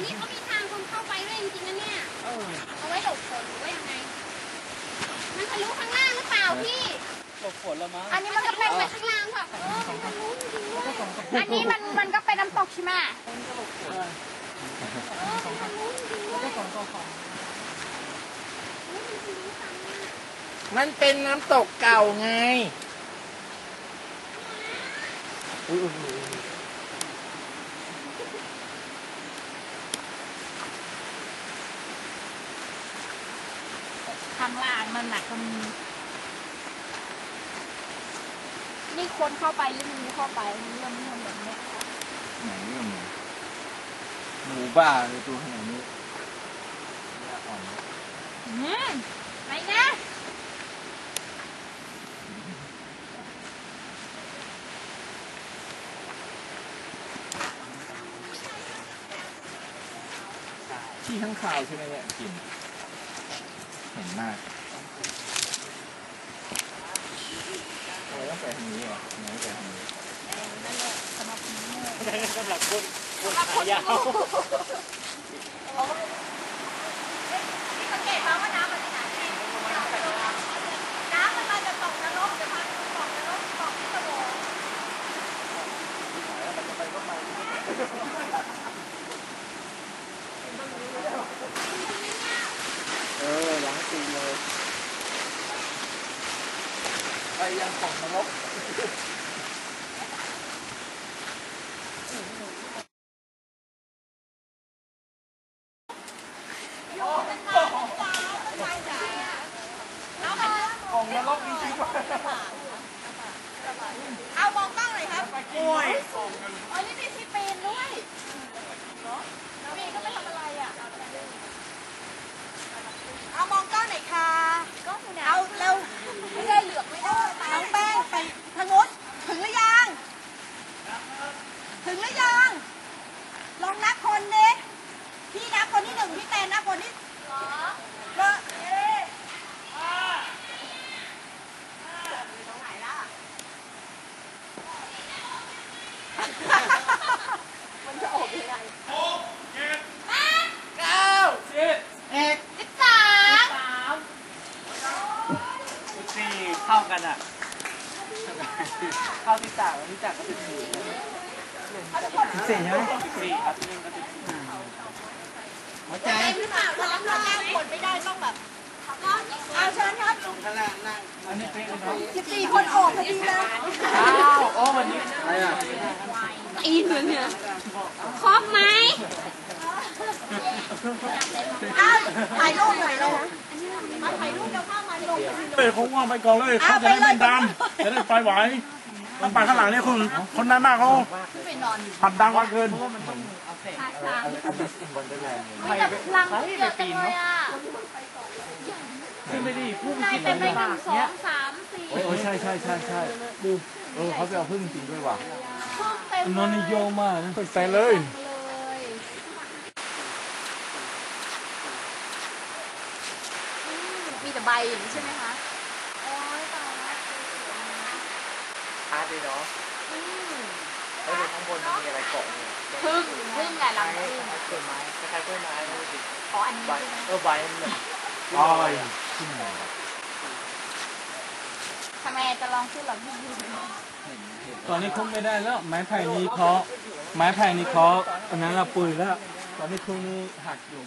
อันนี้เขามีทางคนเข้าไปด้วยจริงๆนะเนี่ย เออเอาไว้หลบฝนหรือว่ายังไง มันทะลุข้างล่างหรือเปล่าพี่ หลบฝนแล้วมั้งอันนี้มันก็เป็นไปข้างล่างค่ะเออมันทะลุจริงๆด้วยอันนี้มันมันก็เป็นน้ำตกใช่ไหมเออมันทะลุจริงๆด้วยมันเป็นน้ำตกเก่าไงอุ๊ยอุ๊ยอุ๊ย ข้างล่างมันหนักมันนี่คนเข้าไปหรืองูเข้าไปนี่มันไม่ทำแบบเนี้ยไหนเนี่ยหมูหมูบ้าเลยตัวขนาดนี้อ่อนอืมไหนนะที่ข้างข่าวใช่ไหมเนี่ยกลินเห็น มากเออต้องไปทางนี้เหรอไหนไปทางนี้สำหรับคนคนขายาวสังเกตมาว่าน้ำมันขนาดไหนน้ำมันมาจากตกนรกจะมาตกนรกตกที่กระโดด เออหลังตีเลยไป ยังของนรกของนรกมีจริงวะเอามองกล้องหน่อยครับโอ้ยอ๋อนี่มีที่ปีนด้วยเนาะปีนก็ไม่ทำอะไรอะ เอามองกล้องหน่อยค่ะ ก็อยู่ไหน เอาเร็ว ไม่ได้เหลือกไม่ได้ น้องแป้งไปทางโน้นถึงหรือยัง ถึงหรือยัง ลอ งนับคนดิพี่นับคนที่หนึ่งพี่แตนนับคนที่ก็เอ๊ะมันจะออกยังไงหกเจ็ดแปดเก้าสิบเอ็ดสิบสามสี่เข้ากันอะเข้าที่สามที่จากก็สิบสี่ สิบสี่ใช่ไหมสี่ครับหัวใจหรือเปล่าถ้ารับรองกดไม่ได้ต้องแบบเอาเชิญครับลุงอันนี้เป็นสิบสี่คนออกพอดีเลยอ้าวโอ้วันนี้อะไรอะอีนเลยเนี่ยครบไหมเอาถ่ายรูปหน่อยเลยมาถ่ายรูปเดี๋ยวข้ามาลงเฮ้ยเขาว่าไปก่อนเลยเขาจะได้ไม่ดันจะได้ไปไหว มันไปข้างหลังเนี่ยคนคนนั้นมากเขาผัดดังกว่าเกินมีแต่ลังเยอะจังเลยอะขึ้นไปดิพุ่งนายกินเป็นไปหบานึ่กงสอเนี้ยงสามสี่โอ้ยใช่ใช่ใช่ใช่ดูเออเขาไปเอาพึ่งจริงด้วยว่ะพวกเต็มนอนนิยมมากนะใส่เลยเลยอืมมีแต่ใบอย่างนี้ใช่ไหมคะ โอ้ยตายแล้ว อาร์ตเลยเนาะอืมแล้วดูข้างบนมันมีอะไรเกาะอยู่พึ่งพึ่งแหละลังพึ่งต้นไม้คล้ายๆต้นไม้ดูสิอ๋ออันนี้ใบใช่ไหมเออใบมันแบบอ๋อขึ้นมาทำไมจะลองขึ้นหรอพี่ยูตอนนี้คุ้มไม่ได้แล้ว ไม้ไผ่นี้เขาไม้ไผ่นี้เขาอันนั้นเราปุ๋ยแล้ว ตอนนี้คุ้มนี้หักอยู่